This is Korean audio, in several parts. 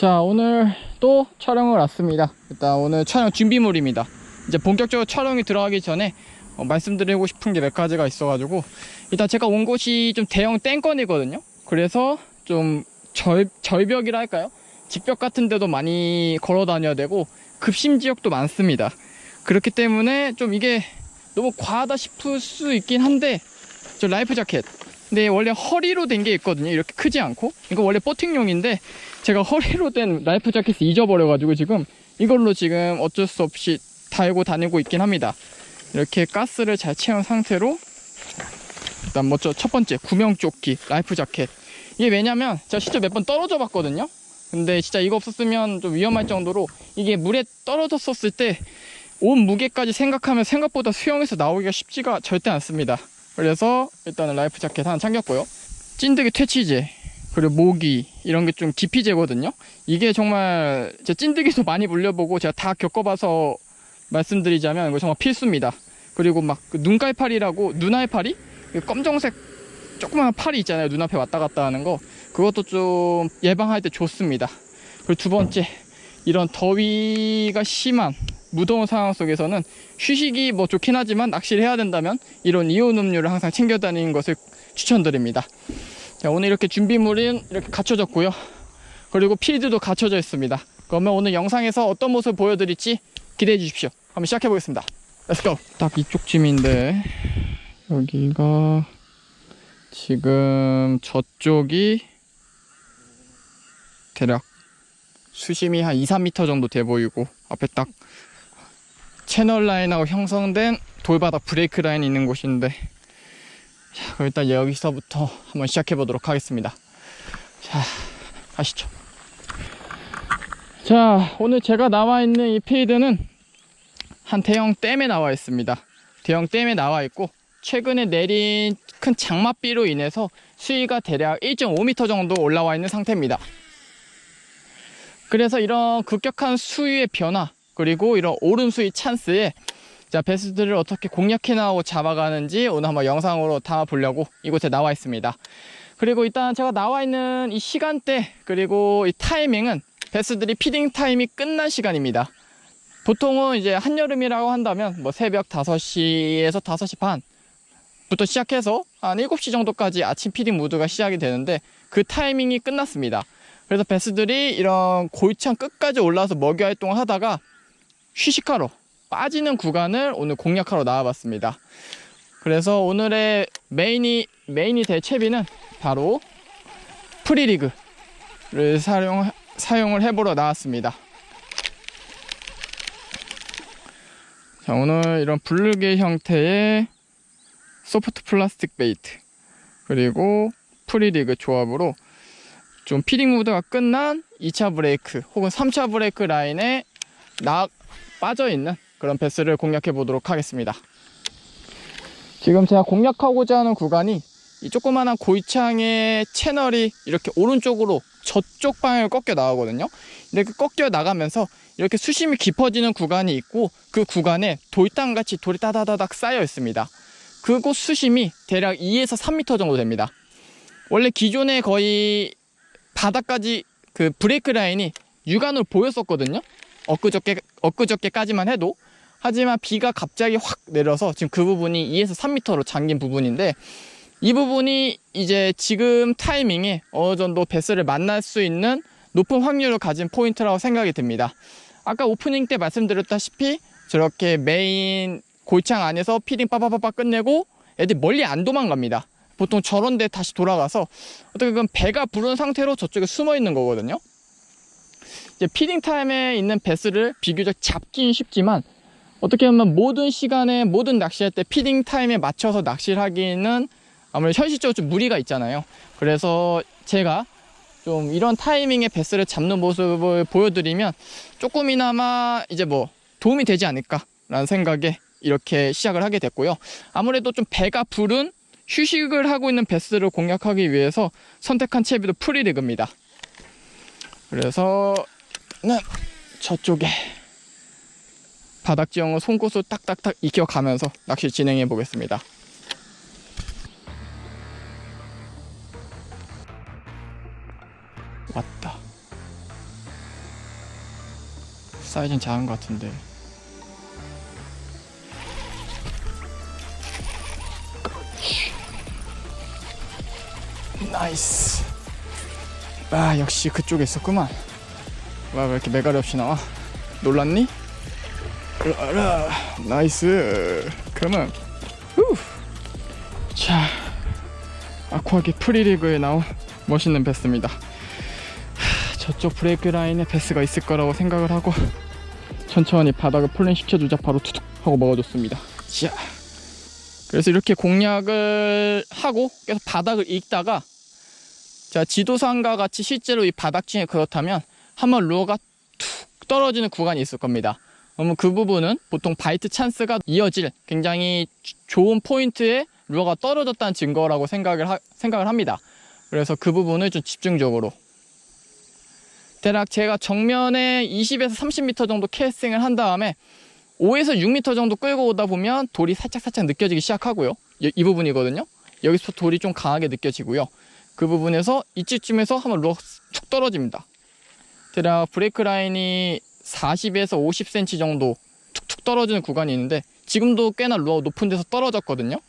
자 오늘 또 촬영을 왔습니다. 일단 오늘 촬영 준비물입니다. 이제 본격적으로 촬영이 들어가기 전에 어, 말씀드리고 싶은 게 몇 가지가 있어가지고 일단 제가 온 곳이 좀 대형 땡건이거든요. 그래서 좀 절, 절벽이라 할까요? 직벽 같은 데도 많이 걸어 다녀야 되고 급심 지역도 많습니다. 그렇기 때문에 좀 이게 너무 과하다 싶을 수 있긴 한데 저 라이프 자켓 근데 원래 허리로 된 게 있거든요. 이렇게 크지 않고. 이거 원래 버팅용인데 제가 허리로 된 라이프 자켓을 잊어버려가지고 지금 이걸로 지금 어쩔 수 없이 달고 다니고 있긴 합니다. 이렇게 가스를 잘 채운 상태로 일단 먼저 첫 번째 구명조끼 라이프 자켓. 이게 왜냐면 제가 실제 몇번 떨어져 봤거든요. 근데 진짜 이거 없었으면 좀 위험할 정도로 이게 물에 떨어졌었을 때 온 무게까지 생각하면 생각보다 수영에서 나오기가 쉽지가 절대 않습니다 그래서 일단은 라이프 자켓 하나 챙겼고요. 찐득이 퇴치제 그리고 모기 이런 게 좀 기피제거든요. 이게 정말 제 찐득이도 많이 물려보고 제가 다 겪어봐서 말씀드리자면 이거 정말 필수입니다. 그리고 막 그 눈깔파리라고 눈알파리 그 검정색 조그마한 팔이 있잖아요. 눈앞에 왔다 갔다 하는 거. 그것도 좀 예방할 때 좋습니다. 그리고 두 번째 이런 더위가 심한 무더운 상황 속에서는 휴식이 뭐 좋긴 하지만 낚시를 해야 된다면 이런 이온 음료를 항상 챙겨 다니는 것을 추천드립니다 자, 오늘 이렇게 준비물은 이렇게 갖춰졌고요. 그리고 필드도 갖춰져 있습니다. 그러면 오늘 영상에서 어떤 모습 보여드릴지 기대해 주십시오. 한번 시작해 보겠습니다. 렛츠고! 딱 이쪽쯤인데 여기가 지금 저쪽이 대략 수심이 한 2, 3m 정도 돼 보이고 앞에 딱 채널 라인하고 형성된 돌바닥 브레이크 라인이 있는 곳인데 자, 그럼 일단 여기서부터 한번 시작해 보도록 하겠습니다. 자, 가시죠. 자, 오늘 제가 나와 있는 이 필드는 한 대형 댐에 나와 있습니다. 대형 댐에 나와 있고 최근에 내린 큰 장맛비로 인해서 수위가 대략 1.5m 정도 올라와 있는 상태입니다. 그래서 이런 급격한 수위의 변화 그리고 이런 오름 수위 찬스에 자 베스들을 어떻게 공략해 나가고 잡아가는지 오늘 한번 영상으로 담아 보려고 이곳에 나와 있습니다. 그리고 일단 제가 나와 있는 이 시간대 그리고 이 타이밍은 베스들이 피딩 타임이 끝난 시간입니다. 보통은 이제 한여름이라고 한다면 뭐 새벽 5시에서 5시 반부터 시작해서 한 7시 정도까지 아침 피딩 무드가 시작이 되는데 그 타이밍이 끝났습니다. 그래서 베스들이 이런 골창 끝까지 올라와서 먹이 활동을 하다가 휴식하러 빠지는 구간을 오늘 공략하러 나와봤습니다. 그래서 오늘의 메인이 메인이 될 채비는 바로 프리리그를 사용 사용을 해보러 나왔습니다. 자 오늘 이런 블루게 형태의 소프트 플라스틱 베이트 그리고 프리리그 조합으로 좀 피딩 무드가 끝난 2차 브레이크 혹은 3차 브레이크 라인에 나 빠져 있는 그런 베스를 공략해 보도록 하겠습니다. 지금 제가 공략하고자 하는 구간이 이 조그마한 고이창의 채널이 이렇게 오른쪽으로 저쪽 방향을 꺾여 나가거든요. 이렇게 꺾여 나가면서 이렇게 수심이 깊어지는 구간이 있고 그 구간에 돌담같이 돌이 따다다닥 쌓여 있습니다. 그곳 수심이 대략 2에서 3m 정도 됩니다. 원래 기존에 거의 바닥까지 그 브레이크 라인이 육안으로 보였었거든요. 엊그저께 엊그저께까지만 해도 하지만 비가 갑자기 확 내려서 지금 그 부분이 2에서 3m로 잠긴 부분인데 이 부분이 이제 지금 타이밍에 어느 정도 베스를 만날 수 있는 높은 확률을 가진 포인트라고 생각이 듭니다. 아까 오프닝 때 말씀드렸다시피 저렇게 메인 골창 안에서 피딩 빠바바바 끝내고 애들 멀리 안 도망갑니다. 보통 저런 데 다시 돌아가서 어떻게 보면 배가 부른 상태로 저쪽에 숨어 있는 거거든요. 이제 피딩 타임에 있는 베스를 비교적 잡긴 쉽지만 어떻게 보면 모든 시간에 모든 낚시할 때 피딩 타임에 맞춰서 낚시를 하기는 아무래도 현실적으로 좀 무리가 있잖아요. 그래서 제가 좀 이런 타이밍에 베스를 잡는 모습을 보여드리면 조금이나마 이제 뭐 도움이 되지 않을까 라는 생각에 이렇게 시작을 하게 됐고요. 아무래도 좀 배가 부른 휴식을 하고 있는 베스를 공략하기 위해서 선택한 채비도 프리리그입니다. 그래서는 저쪽에 바닥 지형을 송곳으로 딱딱딱 익혀가면서 낚시 진행해 보겠습니다. 왔다. 사이즈는 작은 것 같은데. 나이스. 아 역시 그쪽에 있었구만. 와 왜 이렇게 메가리 없이 나와? 놀랐니? 으아, 나이스. 그러면 후. 자 아쿠아기 프리리그에 나온 멋있는 베스입니다. 하, 저쪽 브레이크 라인에 베스가 있을 거라고 생각을 하고 천천히 바닥을 폴링 시켜주자 바로 투둑 하고 먹어줬습니다. 자, 그래서 이렇게 공략을 하고 계속 바닥을 읽다가 자 지도상과 같이 실제로 이 바닥 중에 그렇다면 한번 루어가 툭 떨어지는 구간이 있을 겁니다. 그러면 그 부분은 보통 바이트 찬스가 이어질 굉장히 주- 좋은 포인트에 루어가 떨어졌다는 증거라고 생각을 하- 생각을 합니다. 그래서 그 부분을 좀 집중적으로 대략 제가 정면에 20에서 30m 정도 캐스팅을 한 다음에 5에서 6m 정도 끌고 오다 보면 돌이 살짝 살짝 느껴지기 시작하고요. 이, 이 부분이거든요. 여기서 돌이 좀 강하게 느껴지고요. 그 부분에서 이쯤에서 한번 루어 툭 떨어집니다. 대략 브레이크 라인이 40에서 50cm 정도 툭툭 떨어지는 구간이 있는데 지금도 꽤나 루어 높은 데서 떨어졌거든요.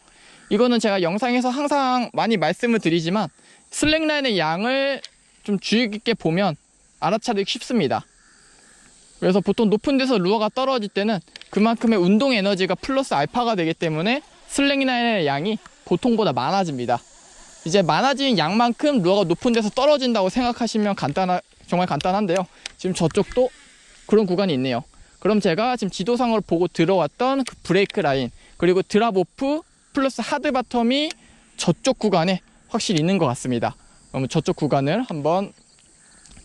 이거는 제가 영상에서 항상 많이 말씀을 드리지만 슬랙 라인의 양을 좀 주의 깊게 보면 알아차리기 쉽습니다. 그래서 보통 높은 데서 루어가 떨어질 때는 그만큼의 운동 에너지가 플러스 알파가 되기 때문에 슬랙 라인의 양이 보통보다 많아집니다. 이제 많아진 양만큼 루어가 높은 데서 떨어진다고 생각하시면 간단하, 정말 간단한데요. 지금 저쪽도 그런 구간이 있네요. 그럼 제가 지금 지도상으로 보고 들어왔던 그 브레이크 라인 그리고 드랍오프 플러스 하드 바텀이 저쪽 구간에 확실히 있는 것 같습니다. 그러면 저쪽 구간을 한번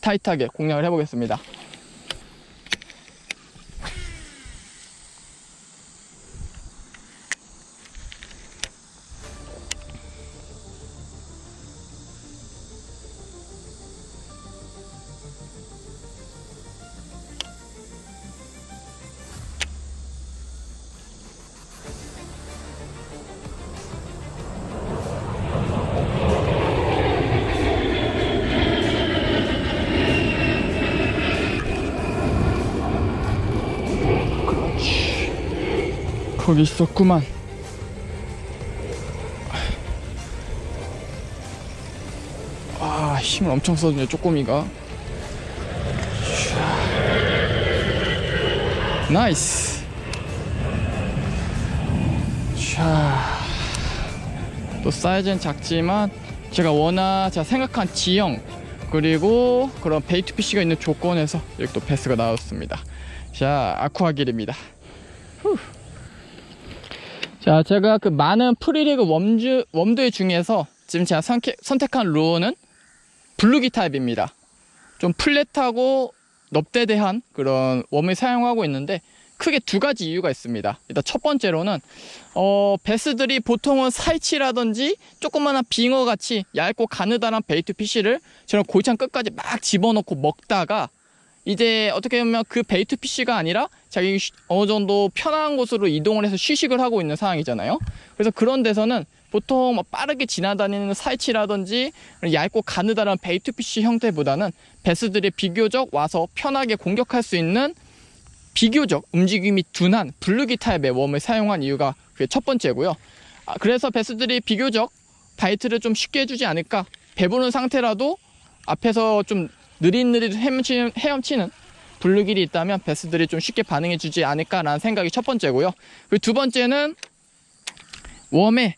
타이트하게 공략을 해보겠습니다. 거기 있었구만. 아, 힘을 엄청 써주네, 쪼꼬미가. 샤. 나이스. 자. 또 사이즈는 작지만 제가 워낙 제가 생각한 지형 그리고 그런 베이트 피쉬가 있는 조건에서 이렇게 또 패스가 나왔습니다. 자, 아쿠아길입니다. 자, 제가 그 많은 프리리그 웜주, 웜들 중에서 지금 제가 선택, 선택한 루어는 블루기 타입입니다. 좀 플랫하고 넙대대한 그런 웜을 사용하고 있는데 크게 두 가지 이유가 있습니다. 일단 첫 번째로는 어, 베스들이 보통은 사이치라든지 조그마한 빙어 같이 얇고 가느다란 베이트 피쉬를 저런 골창 끝까지 막 집어넣고 먹다가 이제 어떻게 보면 그 베이트 피쉬가 아니라 자기 쉬- 어느 정도 편한 곳으로 이동을 해서 휴식을 하고 있는 상황이잖아요. 그래서 그런 데서는 보통 막 빠르게 지나다니는 사이치라든지 얇고 가느다란 베이트 피쉬 형태보다는 베스들이 비교적 와서 편하게 공격할 수 있는 비교적 움직임이 둔한 블루기 타입의 웜을 사용한 이유가 그게 첫 번째고요. 아, 그래서 베스들이 비교적 바이트를 좀 쉽게 해주지 않을까 배부른 상태라도 앞에서 좀 느릿느릿 헤엄치는, 헤엄치는 블루길이 있다면 베스들이 좀 쉽게 반응해 주지 않을까라는 생각이 첫 번째고요. 그리고 두 번째는 웜의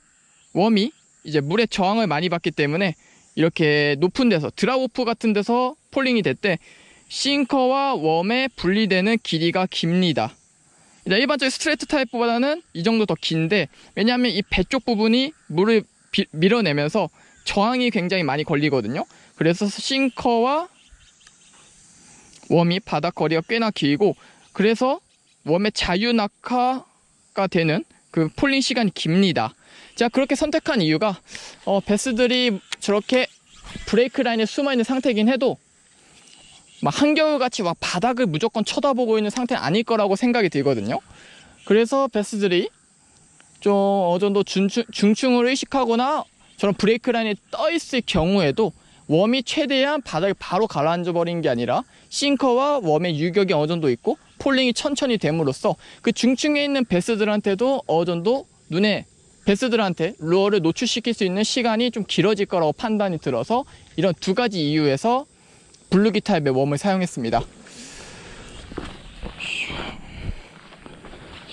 웜이 이제 물의 저항을 많이 받기 때문에 이렇게 높은 데서 드라우프 같은 데서 폴링이 될 때 싱커와 웜의 분리되는 길이가 깁니다. 일반적인 스트레이트 타입보다는 이 정도 더 긴데 왜냐하면 이 배 쪽 부분이 물을 비- 밀어내면서 저항이 굉장히 많이 걸리거든요. 그래서 싱커와 웜이 바닥 거리가 꽤나 길고 그래서 웜의 자유 낙하가 되는 그 폴링 시간이 깁니다. 제가 그렇게 선택한 이유가 어, 베스들이 저렇게 브레이크 라인에 숨어 있는 상태이긴 해도 막 한겨울같이 막 바닥을 무조건 쳐다보고 있는 상태는 아닐 거라고 생각이 들거든요. 그래서 베스들이 좀 어느 정도 중충, 중충을 의식하거나 저런 브레이크 라인에 떠 있을 경우에도 웜이 최대한 바닥에 바로 가라앉아 버리는 게 아니라 싱커와 웜의 유격이 어느 정도 있고 폴링이 천천히 됨으로써 그 중층에 있는 베스들한테도 어느 정도 눈에 베스들한테 루어를 노출시킬 수 있는 시간이 좀 길어질 거라고 판단이 들어서 이런 두 가지 이유에서 블루기 타입의 웜을 사용했습니다.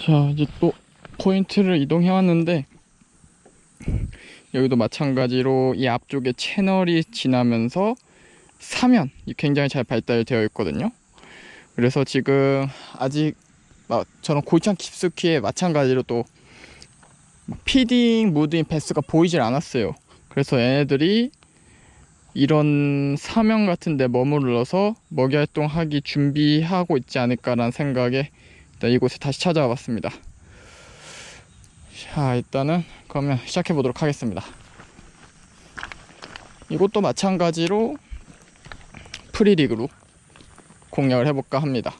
자 이제 또 포인트를 이동해 왔는데 여기도 마찬가지로 이 앞쪽에 채널이 지나면서 사면이 굉장히 잘 발달되어 있거든요. 그래서 지금 아직 막 저런 골창 깊숙이에 마찬가지로 또 피딩 무드인 베스가 보이질 않았어요. 그래서 얘네들이 이런 사면 같은 데 머물러서 먹이 활동하기 준비하고 있지 않을까라는 생각에 이곳에 다시 찾아와 봤습니다. 자, 일단은 그러면 시작해 보도록 하겠습니다. 이것도 마찬가지로 프리리그로 공략을 해볼까 합니다.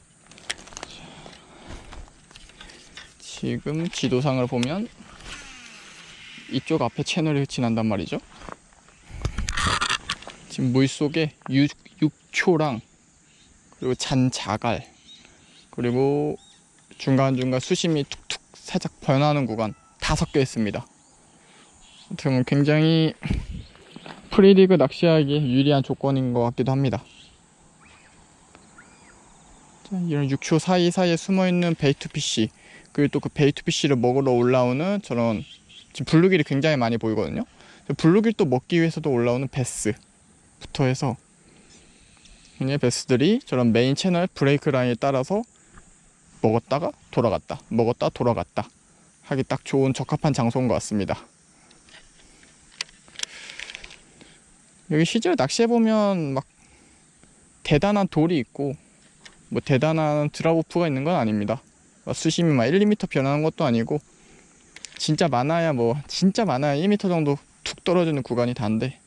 지금 지도상을 보면 이쪽 앞에 채널이 지난단 말이죠. 지금 물 속에 육, 육초랑 그리고 잔자갈 그리고 중간중간 수심이 툭툭 살짝 변하는 구간 다 섞여 있습니다. 어떻게 보면 굉장히 프리리그 낚시하기에 유리한 조건인 것 같기도 합니다. 자, 이런 6초 사이사이에 숨어있는 베이투피쉬 그리고 또 그 베이투피쉬를 먹으러 올라오는 저런 지금 블루길이 굉장히 많이 보이거든요. 블루길 또 먹기 위해서도 올라오는 베스부터 해서 굉장히 베스들이 저런 메인 채널 브레이크 라인에 따라서 먹었다가 돌아갔다 먹었다 돌아갔다 하기 딱 좋은 적합한 장소인 것 같습니다. 여기 실제로 낚시해 보면 막 대단한 돌이 있고 뭐 대단한 드라고프가 있는 건 아닙니다. 막 수심이 막 1, 2m 변하는 것도 아니고 진짜 많아야 뭐 진짜 많아야 1m 정도 툭 떨어지는 구간이 단데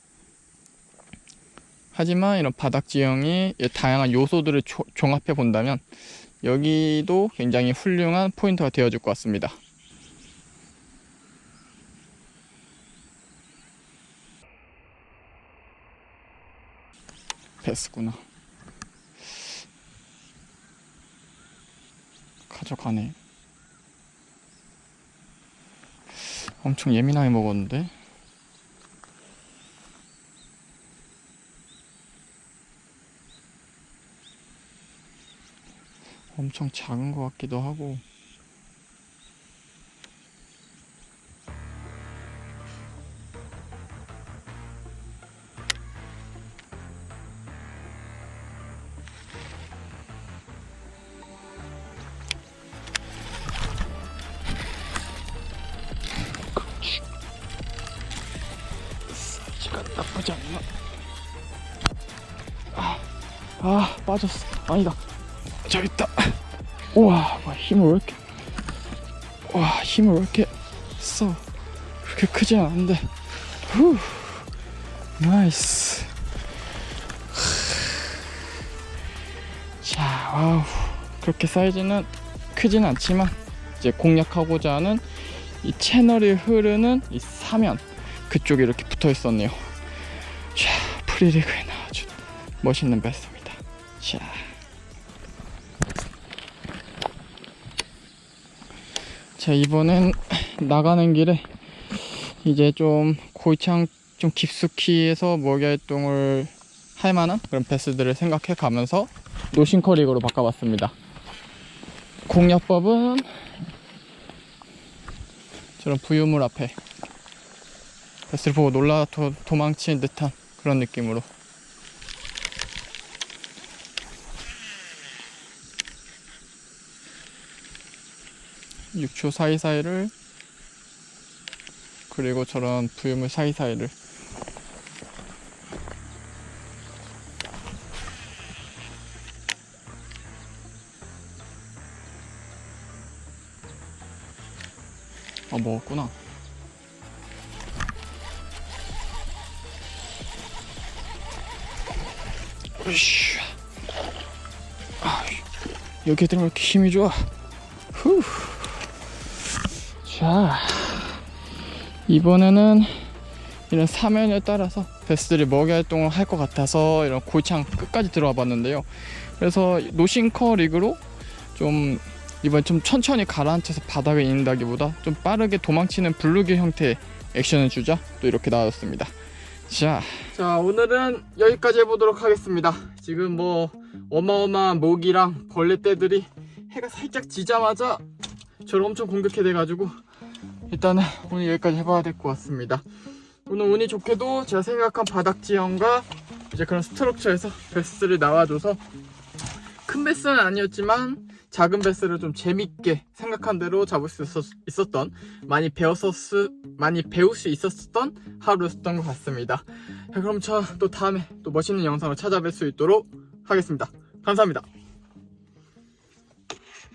하지만 이런 바닥 지형이 다양한 요소들을 조- 종합해 본다면 여기도 굉장히 훌륭한 포인트가 되어줄 것 같습니다. 베스구나. 가져가네. 엄청 예민하게 먹었는데. 엄청 작은 것 같기도 하고. 나쁘지 않나? 아, 아 빠졌어. 아니다. 저기 있다. 우와, 와, 힘을 왜 이렇게? 와, 힘을 왜 이렇게 써? 그렇게 크진 않은데. 후, 나이스. 자, 와우. 그렇게 사이즈는 크진 않지만 이제 공략하고자 하는 이 채널이 흐르는 이 사면 그쪽에 이렇게 붙어 있었네요. 자, 프리리그에 나와준 멋있는 베스트입니다. 자. 자, 이번엔 나가는 길에 이제 좀 고창 좀 깊숙이 해서 먹이 활동을 할 만한 그런 베스들을 생각해 가면서 노싱커릭으로 바꿔봤습니다. 공략법은 저런 부유물 앞에 베스를 보고 놀라 도, 도망치는 듯한 그런 느낌으로. 육초 사이사이를 그리고 저런 부유물 사이사이를. 아 먹었구나 으쌰. 아, 여기 애들 왜 이렇게 힘이 좋아? 후. 자, 이번에는 이런 사면에 따라서 베스들이 먹이 활동을 할 것 같아서 이런 골창 끝까지 들어와 봤는데요. 그래서 노싱커 리그로 좀 이번 좀 천천히 가라앉혀서 바닥에 있는다기보다 좀 빠르게 도망치는 블루길 형태의 액션을 주자 또 이렇게 나왔습니다. 자, 자 오늘은 여기까지 해보도록 하겠습니다. 지금 뭐 어마어마한 모기랑 벌레떼들이 해가 살짝 지자마자 저를 엄청 공격해 돼가지고 일단은 오늘 여기까지 해봐야 될 것 같습니다. 오늘 운이 좋게도 제가 생각한 바닥 지형과 이제 그런 스트럭처에서 베스를 나와줘서 큰 베스는 아니었지만 작은 베스를 좀 재밌게 생각한 대로 잡을 수 있었, 있었 던 많이 배웠었 많이 배울 수 있었던 하루였던 것 같습니다. 자, 그럼 저 또 다음에 또 멋있는 영상을 찾아뵐 수 있도록 하겠습니다. 감사합니다.